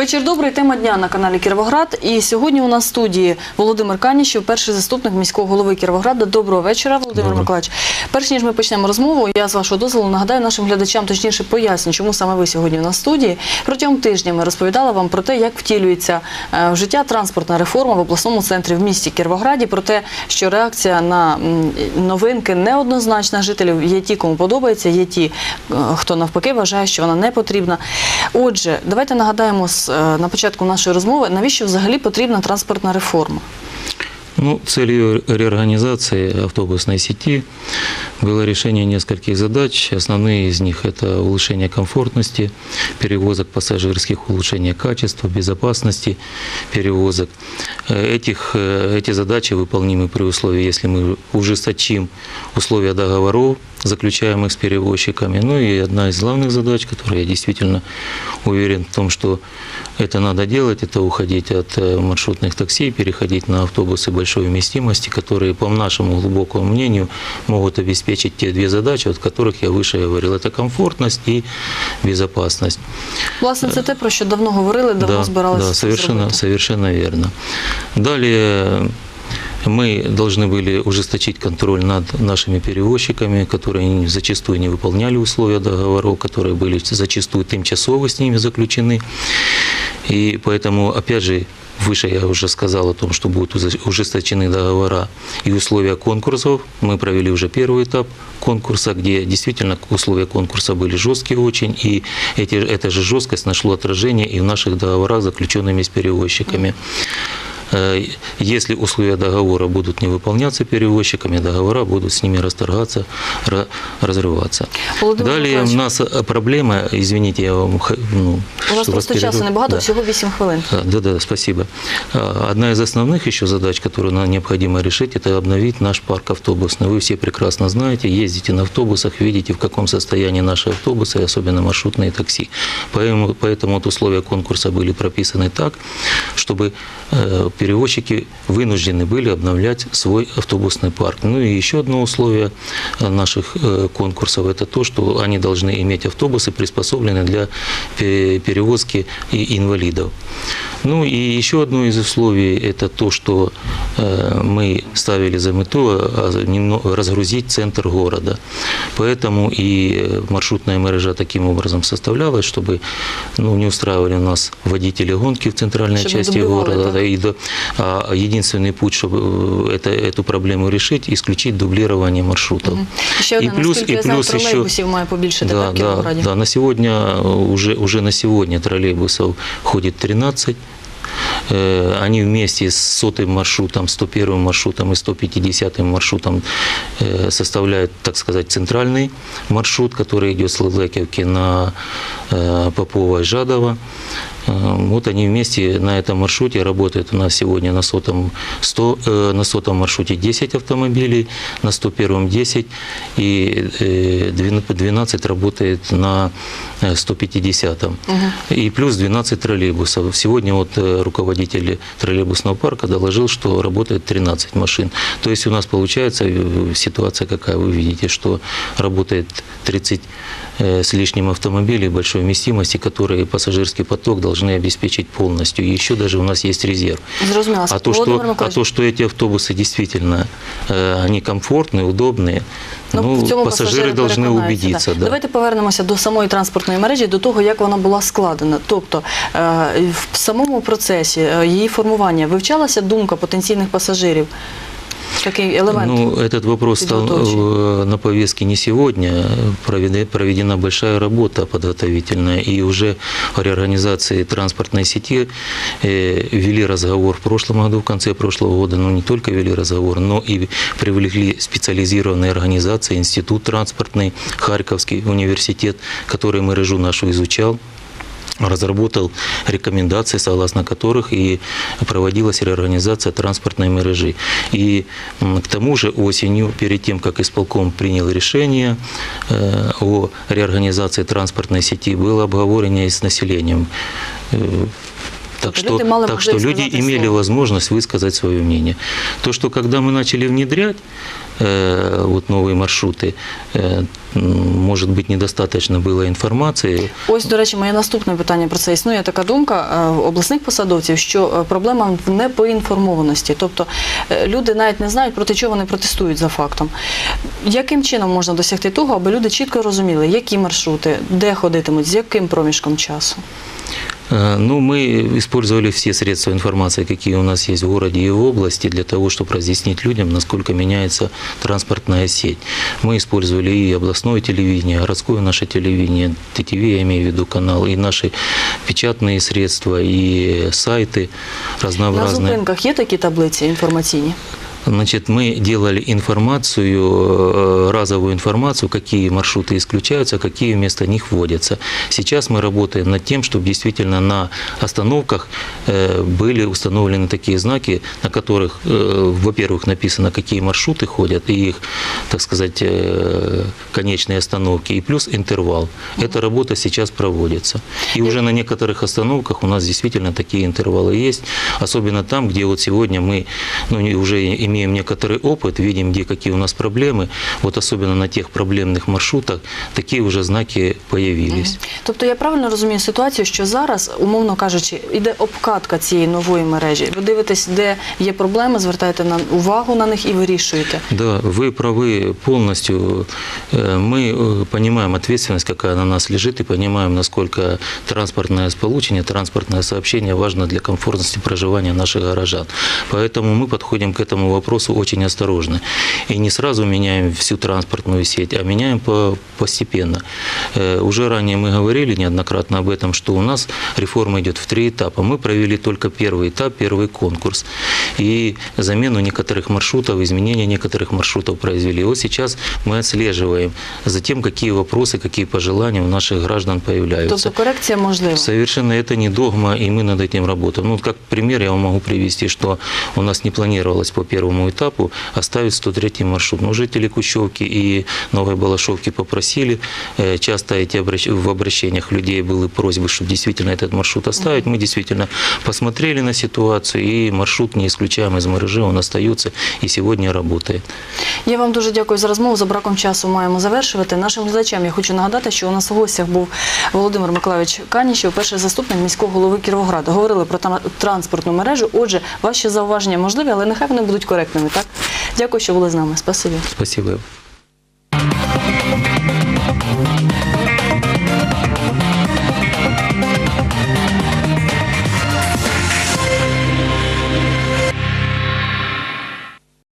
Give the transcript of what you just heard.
Вечір добрий. Тема дня на каналі Кіровоград. І сьогодні у нас в студії Володимир Каніщев, перший заступник міського голови Кіровограда. Доброго вечора, Володимир Доброго. Миколаївич. Перш ніж ми почнемо розмову, я з вашого дозволу нагадаю нашим глядачам, точніше поясню, чому саме ви сьогодні у нас в студії. Протягом тижня ми розповідали вам про те, як втілюється е, в життя транспортна реформа в обласному центрі в місті Кіровограді. Про те, що реакція на новинки неоднозначна. Жителів є ті, кому подобається, є ті, е, хто навпаки вважає, що вона не потрібна. Отже, давайте нагадаємо е, на початку нашої розмови, навіщо взагалі потрібна транспортна реформа. Ну, целью реорганизации автобусной сети было решение нескольких задач. Основные из них – это улучшение комфортности перевозок пассажирских, улучшение качества, безопасности перевозок. Э, Этих, э, эти задачи выполнимы при условии, если мы ужесточим условия договоров, заключаемых с перевозчиками. Ну и одна из главных задач, которую я действительно уверен в том, что это надо делать, это уходить от э, маршрутных такси, переходить на автобусы большой вместимости, которые, по нашему глубокому мнению, могут обеспечить те две задачи, от которых я выше говорил. Это комфортность и безопасность. Власне, це те, про що давно говорили, давно да, збиралися да, совершенно, совершенно верно. Далее мы должны были ужесточить контроль над нашими перевозчиками, которые зачастую не выполняли условия договоров, которые были зачастую тимчасово с ними заключены. И поэтому, опять же, Выше я уже сказал о том, что будут ужесточены договора и условия конкурсов. Мы провели уже первый этап конкурса, где действительно условия конкурса были жесткие очень, и эти, эта же жесткость нашло отражение и в наших договорах, заключенными с перевозчиками. Э, Если условия договора будут не выполняться перевозчиками, договора будут с ними расторгаться, ра- разрываться. Володимир Далее у Миколаївич, нас э, проблема, извините, я вам ну, у нас просто часу перебил. небагато, Да. всього 8 хвилин. Да, да, спасибо. А, Одна из основных еще задач, которую нам необходимо решить, это обновить наш парк автобусный. Вы все прекрасно знаете, ездите на автобусах, видите, в каком состоянии наши автобусы, особенно маршрутные такси. Поэтому, поэтому вот условия конкурса были прописаны так, чтобы э, перевозчики вынуждены были обновлять свой автобусный парк. Ну и еще одно условие э, наших э, конкурсов – это то, что они должны иметь автобусы, приспособленные для пе- перевозки и инвалидов. Ну и еще одно из условий – это то, что э, мы ставили за мету разгрузить центр города. Поэтому и э, маршрутная мережа таким образом составлялась, чтобы ну, не устраивали у нас водители гонки в центральной Чтобы части города. да. да, и до- а единственный путь, чтобы э, это, эту проблему решить, исключить дублирование маршрутов. І ще одне, И плюс- наскільки и я знаю, плюс ще- тролейбусів має побільшити, Да, так, в да, Кіровограді? да, на сегодня э, уже, уже на сегодня троллейбусов ходит 13. Э, Они вместе с сотым маршрутом, 101 маршрутом и 150 маршрутом э, составляют, так сказать, центральный маршрут, который идет с Лылековки на э, Попова и Жадова. Вот они вместе на этом маршруте работают. У нас сегодня на сотом, 100, э, на сотом маршруте 10 автомобилей, на 101 10 и э, 12 12 работает на э, 150 и плюс 12 троллейбусов. Сегодня вот руководитель троллейбусного парка доложил, что работает 13 машин. То есть у нас получается э, ситуация какая, вы видите, что работает 30 э, с лишним автомобилей большой вместимости, которые пассажирский поток должны обеспечить полностью. И еще даже у нас есть резерв. Зрозуміло. А то, Володимир что, а Миколаївич, то, что эти автобусы действительно э, они комфортные, удобные, ну, в цьому пассажиры должны переконаються, убедиться. да. Да. Давайте повернемося до самої транспортної мережі, до того, як вона була складена. Тобто е, в самому процесі е, її формування вивчалася думка потенційних пасажирів. Такий елемент. Ну, этот вопрос стал подготовки. э, на повестке не сегодня. Проведе- Проведена большая работа подготовительная. И уже о реорганизации транспортной сети э, вели разговор в прошлом году, в конце прошлого года. Но не только вели разговор, но и привлекли специализированные организации, институт транспортный, Харьковский университет, который мережу нашу изучал разработал рекомендации, согласно которых и проводилась реорганизация транспортной мережи. И к тому же осенью, перед тем, как исполком принял решение э, о реорганизации транспортной сети, было обговорение с населением. Э, Так Тобто что, люди мали так что можливість люди сказати имели слово. возможность высказать свое мнение. То, что когда мы начали внедрять э, вот новые маршруты, э, м, может быть, недостаточно было информации. Ось, до речі, моє наступне питання про це. Існує така думка е, обласних посадовців, що е, проблема в непоінформованості. Тобто е, люди навіть не знають, проти чого вони протестують за фактом. Яким чином можна досягти того, аби люди чітко розуміли, які маршрути, де ходитимуть, з яким проміжком часу? Э, Ну, мы использовали все средства информации, какие у нас есть в городе и в области, для того, чтобы разъяснить людям, насколько меняется транспортная сеть. Мы использовали и областное телевидение, городское наше телевидение, ТТВ, я имею в виду канал, и наши печатные средства, и сайты На разнообразные. зупинках є такі таблиці інформаційні? Значит, мы делали информацию, э, разовую информацию, какие маршруты исключаются, какие вместо них вводятся. Сейчас мы работаем над тем, чтобы действительно на остановках э, были установлены такие знаки, на которых, э, во-первых, написано, какие маршруты ходят, и их, так сказать, конечные остановки, и плюс интервал. Эта работа сейчас проводится. И уже на некоторых остановках у нас действительно такие интервалы есть, особенно там, где вот сегодня мы ну, уже имеем некоторый опыт, видим, где какие у нас проблемы. Вот особенно на тех проблемных маршрутах такие уже знаки появились. Тобто я правильно розумію ситуацію, що зараз, умовно кажучи, іде обкатка цієї нової мережі. Ви дивитесь, де є проблеми, звертаєте на увагу на них і вирішуєте. Да, вы правы полностью. Э, Мы э, понимаем ответственность, какая на нас лежит, и понимаем, насколько транспортное сполучение, транспортное сообщение важно для комфортности проживания наших горожан. Поэтому мы подходим к этому вопросу очень осторожно. И не сразу меняем всю транспортную сеть, а меняем по- постепенно. Э, Уже ранее мы говорили неоднократно об этом, что у нас реформа идет в три этапа. Мы провели только первый этап, первый конкурс. И замену некоторых маршрутов, изменения некоторых маршрутов произвели. Вот сейчас мы отслеживаем за тем, какие вопросы, какие пожелания у наших граждан появляются. Тобто корекція можлива. Совершенно это не догма, и мы над этим работаем. Ну, как пример я вам могу привести, что у нас не планировалось по первому этапу оставить 103 маршрут. Но жители Кущевки и Новой Балашовки попросили, э, часто эти обращ- в обращениях людей были просьбы, чтобы действительно этот маршрут оставить. Мы действительно посмотрели на ситуацию, и маршрут не исключаем из мережи, он остается и сегодня работает. Я вам дуже дякую за розмову. За браком часу маємо завершувати. Нашим глядачам я хочу нагадати, що у нас у гостях був Володимир Миколайович Каніщев, перший заступник міського голови Кіровограда. Говорили про тра- транспортну мережу. Отже, ваші зауваження можливі, але нехай вони будуть Коректними. Так, дякую, що були з нами. Спасибі. Спасибо.